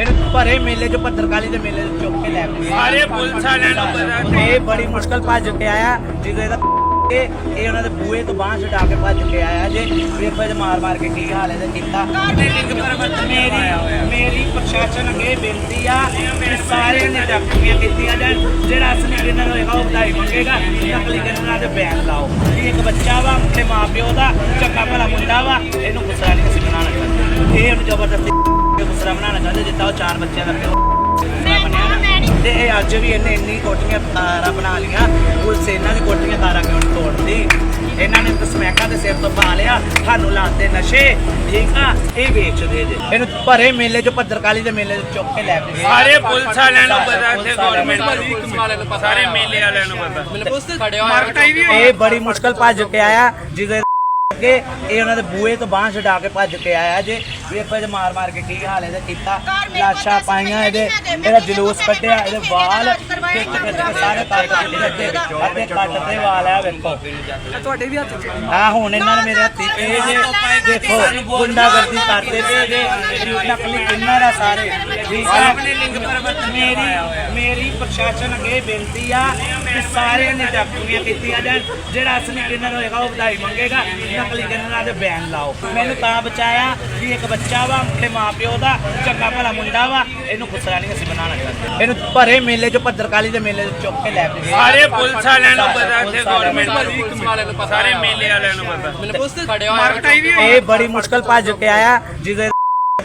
ਇਹਨੂੰ ਭਰੇ ਮੇਲੇ ਚ ਭੱਦਰਕਾਲੀ ਦੇ ਮੇਲੇ ਚ ਚੁੱਕ ਕੇ ਲੈ ਗਏ ਸਾਰੇ ਪੁਲਿਸ ਵਾਲਿਆਂ ਨੂੰ ਪਤਾ ਸੀ। ਇਹ ਬੜੀ ਮੁਸ਼ਕਲ ਭੱਜ ਕੇ ਆਇਆ। ਜਦੋਂ ਇਹਦਾ ਇਹ ਇਹ ਉਹਨਾਂ ਦੇ ਬੂਏ ਤੋਂ ਬਾਹਰ ਛਡਾ ਕੇ ਭੱਜ ਕੇ ਆਇਆ ਜੇ। ਵੇਖੋ ਜੇ ਮਾਰ ਮਾਰ ਕੇ ਕੀ ਹਾਲ ਇਹਦਾ ਕੀਤਾ। ਲਿੰਗ ਪਰਿਵਰਤਨ ਮੇਰੀ। ਮੇਰੀ ਪ੍ਰਸ਼ਾਸਨ ਅੱਗੇ ਬੇਨਤੀ ਆ ਕਿ ਸਾਰੇ ਨੇ ਡਾਕਟਰੀਆਂ ਕੀਤੀਆਂ ਜਾਣ। ਜਿਹੜਾ ਅਸਲੀ ਕਿਨਰ ਹੋਏਗਾ ਉਹ ਵਧਾਈ ਮੰਗੇਗਾ। ਨਕਲੀ ਕਿਨਰਾਂ ਦੇ ਬਿਆਨ ਲਾਓ। ਇੱਕ ਬੱਚਾ ਵਾ ਤੇ ਮਾਪਿਓ ਦਾ ਚੰਗਾ ਗੁੱਸਾ ਬਣਾਉਣਾ ਚਾਹੁੰਦੇ ਜਿੱਦਾਂ ਉਹ ਚਾਰ ਬੱਚਿਆਂ ਦਾ ਪਿਓ ਗੁੱਸਾ ਬਣਿਆ ਨਾ। ਤੇ ਇਹ ਅੱਜ ਵੀ ਇਹਨੇ ਇੰਨੀ ਕੋਟੀਆਂ ਤਾਰਾਂ ਬਣਾ ਲੀਆਂ ਪੁਲਿਸ ਇਹਨਾਂ ਦੀ ਕੋਟੀਆਂ ਤਾਰਾਂ ਕਿਉਂ ਨਹੀਂ ਤੋੜਦੀ? ਇਹਨਾਂ ਨੇ ਤਾਂ ਸਮੈਕਾਂ ਦੇ ਸਿਰ ਤੋਂ ਪਾ ਲਿਆ ਸਾਨੂੰ ਲਾਉਂਦੇ ਨਸ਼ੇ ਠੀਕ ਆ? ਇਹ ਵੇਚਦੇ ਜੇ। ਇਹਨੂੰ ਭਰੇ ਮੇਲੇ ਚ ਭੱਦਰਕਾਲੀ ਦੇ ਮੇਲੇ ਚ ਚੁੱਕ ਕੇ ਲੈ ਕੇ ਗਏ ਸਾਰੇ ਪੁਲਿਸ ਵਾਲਿਆਂ ਨੂੰ ਪਤਾ ਪੁਲਿਸ ਤੇ ਵਾਲਿਆਂ ਨੂੰ ਗਵਰਨਮੈਂਟ ਸਾਰੇ ਮੇਲੇ ਵਾਲਿਆਂ ਨੂੰ ਪਤਾ। ਮਾਰਕਟਾਈ ਵੀ ਇਹ ਬੜੀ ਮੁਸ਼ਕਲ ਭੱਜ ਕੇ ਆਇਆ। ਜਿਹਦੇ ਅੱਗੇ ਇਹ ਉਹਨਾਂ ਦੇ ਬੂਏ ਤੋਂ ਬਾਹਰ ਛਡਾ ਕੇ ਭੱਜ ਕੇ ਆਇਆ ਜੇ ਵੇਖੋ ਜੇ ਮਾਰ ਮਾਰ ਕੇ ਕੀ ਹਾਲ ਇਹਦਾ ਕੀਤਾ ਲਾਸ਼ਾਂ ਪਾਈਆਂ ਇਹਦੇ ਇਹਦਾ ਜਲੂਸ ਕੱਢਿਆ ਇਹਦੇ ਵਾਲ ਖਿੱਚ ਖਿੱਚ ਕੇ ਸਾਰੇ ਕੱਟ ਕੇ ਕੱਟ ਤੇ ਵਾਲ ਆ ਵੇਖੋ। ਤੁਹਾਡੇ ਵੀ ਹੱਥ ਆ ਹੁਣ ਇਹਨਾਂ ਨੇ ਮੇਰੇ ਹੱਥੀ ਪਏ ਜੇ ਦੇਖੋ ਗੁੰਡਾਗਰਦੀ ਕਰਦੇ ਪਏ ਜੇ ਇਹ ਨਕਲੀ ਕਿੰਨਰ ਆ ਸਾਰੇ। ਆਪਣੇ ਲਿੰਗ ਪਰਿਵਰਤਨ ਮੇਰੀ ਕਰਵਾਇਆ ਹੋਇਆ। ਮੇਰੀ ਪ੍ਰਸ਼ਾਸਨ ਅੱਗੇ ਬੇਨਤੀ ਆ ਕਿ ਸਾਰੇ ਨੇ ਡਾਕਟਰੀਆਂ ਕੀਤੀਆਂ ਜਾਣ। ਜਿਹੜਾ ਅਸਲੀ ਕਿੰਨਰ ਹੋਏਗਾ ਉਹ ਵਧਾਈ ਮੰਗੇਗਾ। ਨਕਲੀ ਕਿੰਨਰਾਂ ਦੇ ਬਿਆਨ ਲਾਓ। ਮੈਨੂੰ ਤਾਂ ਬਚਾਇਆ ਵੀ ਇੱਕ ਬੱਚਾ ਵਾ ਤੇ ਮਾਪਿਓ ਦਾ ਚੰਗਾ ਭਲਾ ਮੁੰਡਾ ਵਾ। ਇਹਨੂੰ ਗੁੱਸਾ ਨਹੀਂ ਅਸੀਂ ਬਣਾਉਣਾ ਚਾਹੁੰਦੇ। ਇਹਨੂੰ ਭਰੇ ਮੇਲੇ ਚ ਭੱਦਰਕਾਲੀ ਦੇ ਮੇਲੇ ਚ ਚੁੱਕ ਕੇ ਲੈ ਕੇ ਗਏ। ਸਾਰੇ ਪੁਲਿਸ ਵਾਲਿਆਂ ਨੂੰ ਪਤਾ ਤੇ ਪੁਲਿਸ ਵਾਲਿਆਂ ਨੂੰ ਗਵਰਨਮੈਂਟ ਸਾਰੇ ਮੇਲੇ ਵਾਲਿਆਂ ਨੂੰ ਪਤਾ। ਮਾਰਕਟਾਈ ਵੀ ਇਹ ਬੜੀ ਮੁਸ਼ਕਲ ਭੱਜ ਕੇ ਆਇਆ। ਜਿਹਦੇ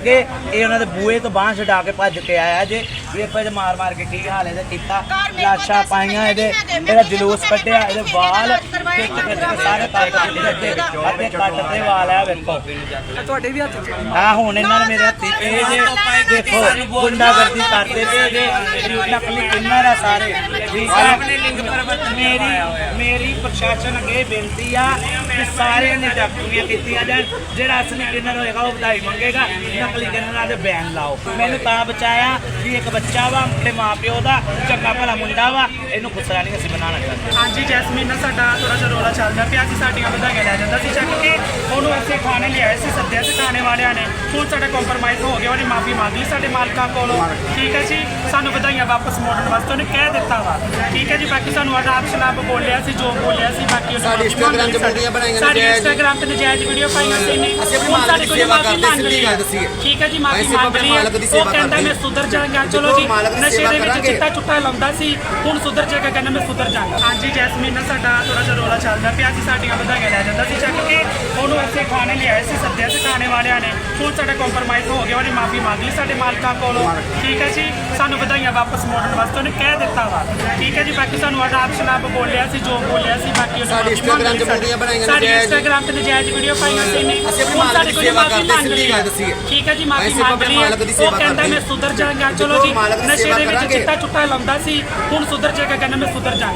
ਅੱਗੇ ਇਹ ਉਹਨਾਂ ਦੇ ਬੂਏ ਤੋਂ ਬਾਹਰ ਛਡਾ ਕੇ ਭੱਜ ਕੇ ਆਇਆ ਜੇ। ਵੇਖੋ ਜੇ ਮਾਰ ਮਾਰ ਕੇ ਕੀ ਹਾਲ ਇਹਦਾ ਕੀਤਾ? ਲਾਸ਼ਾਂ ਪਾਈਆਂ ਇਹਦੇ। ਇਹਦਾ ਜਲੂਸ ਕੱਢਿਆ ਇਹਦੇ ਵਾਲ ਕੇ ਸਾਰੇ ਕੱਟ ਕੇ ਅੱਧੇ ਅੱਧੇ ਕੱਟ ਤੇ ਵਾਲ ਆ ਵੇਖੋ। ਤੁਹਾਡੇ ਵੀ ਹੱਥ 'ਚ ਆ ਹੁਣ ਇਹਨਾਂ ਨੇ ਮੇਰੇ ਹੱਥੀ ਜੇ ਦੇਖੋ ਗੁੰਡਾਗਰਦੀ ਕਰਦੇ ਪਏ ਜੇ ਇਹ ਨਕਲੀ ਕਿੰਨਰ ਆ ਸਾਰੇ? ਠੀਕ ਆ ਆਪਣੇ ਮੇਰੀ। ਮੇਰੀ ਪ੍ਰਸ਼ਾਸਨ ਅੱਗੇ ਬੇਨਤੀ ਆ ਕਿ ਸਾਰੇ ਨੇ ਡਾਕਟਰੀਆਂ ਕੀਤੀਆਂ ਜਾਣ। ਜਿਹੜਾ ਅਸਲੀ ਕਿੰਨਰ ਹੋਏਗਾ ਉਹ ਵਧਾਈ ਮੰਗੇਗਾ। ਨਕਲੀ ਕਿੰਨਰਾਂ ਦੇ ਬਿਆਨ ਲਾਓ। ਮੈਨੂੰ ਤਾਂ ਬਚਾਇਆ ਵੀ ਇੱਕ ਬੱਚਾ ਵਾ ਤੇ ਮਾਪਿਓ ਦਾ ਚੰਗਾ ਭਲਾ ਮੁੰਡਾ ਵਾ ਇਹਨੂੰ ਗੁੱਸਾ ਨਹੀਂ ਅਸੀਂ ਬਣਾਉਣਾ ਚਾਹੁੰਦੇ ਹਾਂਜੀ ਜੈਸਮੀਨ ਨਾਲ ਸਾਡਾ ਥੋੜਾ ਜਿਹਾ ਰੋਲਾ ਚੱਲਦਾ ਪਿਆ ਸੀ ਸਾਡੀਆਂ ਵਧਾਈਆਂ ਲੈ ਜਾਂਦਾ ਸੀ ਚੱਕ ਕੇ ਉਹਨੂੰ ਅਸੀਂ ਥਾਣੇ ਲਿਆਏ ਸੀ, ਸੱਦਿਆ ਸੀ ਥਾਣੇ ਵਾਲਿਆਂ ਨੇ। ਹੁਣ ਸਾਡਾ ਕੰਪਰਮਾਈਜ਼ ਹੋ ਗਿਆ ਉਹਨੇ ਮਾਫੀ ਮੰਗ ਲਈ ਸਾਡੇ ਮਾਲਕਾਂ ਕੋਲੋਂ। ਠੀਕ ਹੈ ਜੀ? ਸਾਨੂੰ ਵਧਾਈਆਂ ਵਾਪਸ ਮੋੜਨ ਵਾਸਤੇ ਉਹਨੇ ਕਹਿ ਦਿੱਤਾ ਵਾ। ਠੀਕ ਹੈ ਜੀ? ਬਾਕੀ ਸਾਨੂੰ ਆਦਾਬ ਸ਼ਨਾਬ ਬੋਲਿਆ ਸੀ, ਜੋ ਬੋਲਿਆ ਸੀ ਸਾਡੀ 'ਚ ਸਾਡੀ- ਵੀਡੀਓ ਬਣਾਈਆਂ ਸਾਡੀ। Instagram ਤੇ ਨਜਾਇਜ਼ ਵੀਡੀਓ ਪਾਈਆਂ ਸੀ ਨੇ ਅਸੀਂ ਆਪਣੀ ਮਾਲਕ ਦੀ ਸੇਵਾ ਕਰਦੇ, ਸਿੱਧੀ ਗੱਲ ਦੱਸੀਏ। ਠੀਕ ਹੈ ਜੀ ਮਾਫੀ ਮੰਗ ਲਈ ਮਾਲਕ ਦੀ ਉਹ ਸੇਵਾ ਕਹਿੰਦਾ। ਮੈਂ ਸੁਧਰ ਜਾਵਾਂਗਾ ਚਲੋ ਜੀ ਨਸ਼ੇ ਦੇ ਵਿੱਚ। ਚਿੱਟਾ ਚੁੱਟਾ ਲਾਉਂਦਾ ਸੀ ਹੁਣ ਸੁਧਰ ਜਾਏਗਾ ਕਹਿੰਦਾ ਮੈਂ ਸੁਧਰ ਜਾਵਾਂਗਾ ਹਾਂਜੀ ਜੈਸਮੀਨ ਨਾਲ ਸਾਡਾ ਥੋੜਾ ਜਿਹਾ ਰੋਲਾ ਚੱਲਦਾ ਪਿਆ ਸੀ ਸਾਡੀਆਂ ਵਧਾਈਆਂ ਲੈ ਜਾਂਦਾ ਸੀ ਚੱਕ ਕੇ ਉਹਨੂੰ ਅਸੀਂ ਥਾਣੇ ਲਿਆਏ ਸੀ ਸੱਦਿਆ ਸੀ ਥਾਣੇ ਵਾਲਿਆਂ ਨੇ ਹੁਣ ਸਾਡਾ ਕੰਪਰਮਾਈਜ਼ ਹੋ ਗਿਆ ਉਹਨੇ ਮਾਫੀ ਮੰਗ ਲਈ ਸਾਡੇ ਮਾਲਕਾਂ ਕੋਲੋਂ ਠੀਕ ਹੈ ਜੀ ਸਾਨੂੰ ਵਧਾਈਆਂ ਵਾਪਸ ਮੋੜਨ ਵਾਸਤੇ ਉਹਨੇ ਕਹਿ ਦਿੱਤਾ ਵਾ ਠੀਕ ਹੈ ਜੀ ਬਾਕੀ ਸਾਨੂੰ ਆਦਾਬ ਸ਼ਨਾਬ ਬੋਲਿਆ ਸੀ ਜੋ ਬੋਲਿਆ ਸੀ ਬਾਕੀ ਉਹਨੇ ਸਾਡੀ ਲਈ ਸਾਡੀ- ਵੀਡੀਓ ਬਣਾਈਆਂ ਸਾਡੀ। Instagram ਤੇ ਨਜਾਇਜ਼ ਵੀਡੀਓ ਪਾਈਆਂ ਸੀ ਨੇ ਅਸੀਂ ਆਪਣੀ ਹੁਣ ਮਾਲਕ ਸਾਡੇ ਦੀ ਕੋਲ ਸੇਵਾ ਮਾਫੀ ਕਰਦੇ, ਮੰਗ ਲਈ। ਠੀਕ ਹੈ ਜੀ ਮਾਫੀ ਮੰਗ ਲਈ ਮਾਲਕ ਦੀ ਉਹ ਕਹਿੰਦਾ। ਮੈਂ ਸੁਧਰ ਜਾਵਾਂਗਾ ਚਲੋ ਜੀ ਨਸ਼ੇ ਦੇ ਵਿੱਚ। ਚਿੱਟਾ ਚੁੱਟਾ ਲਾਉਂਦਾ ਸੀ ਹੁਣ ਸੁਧਰ ਜਾਏਗਾ ਕਹਿੰਦਾ ਮੈਂ ਸੁਧਰ ਜਾਵਾਂਗਾ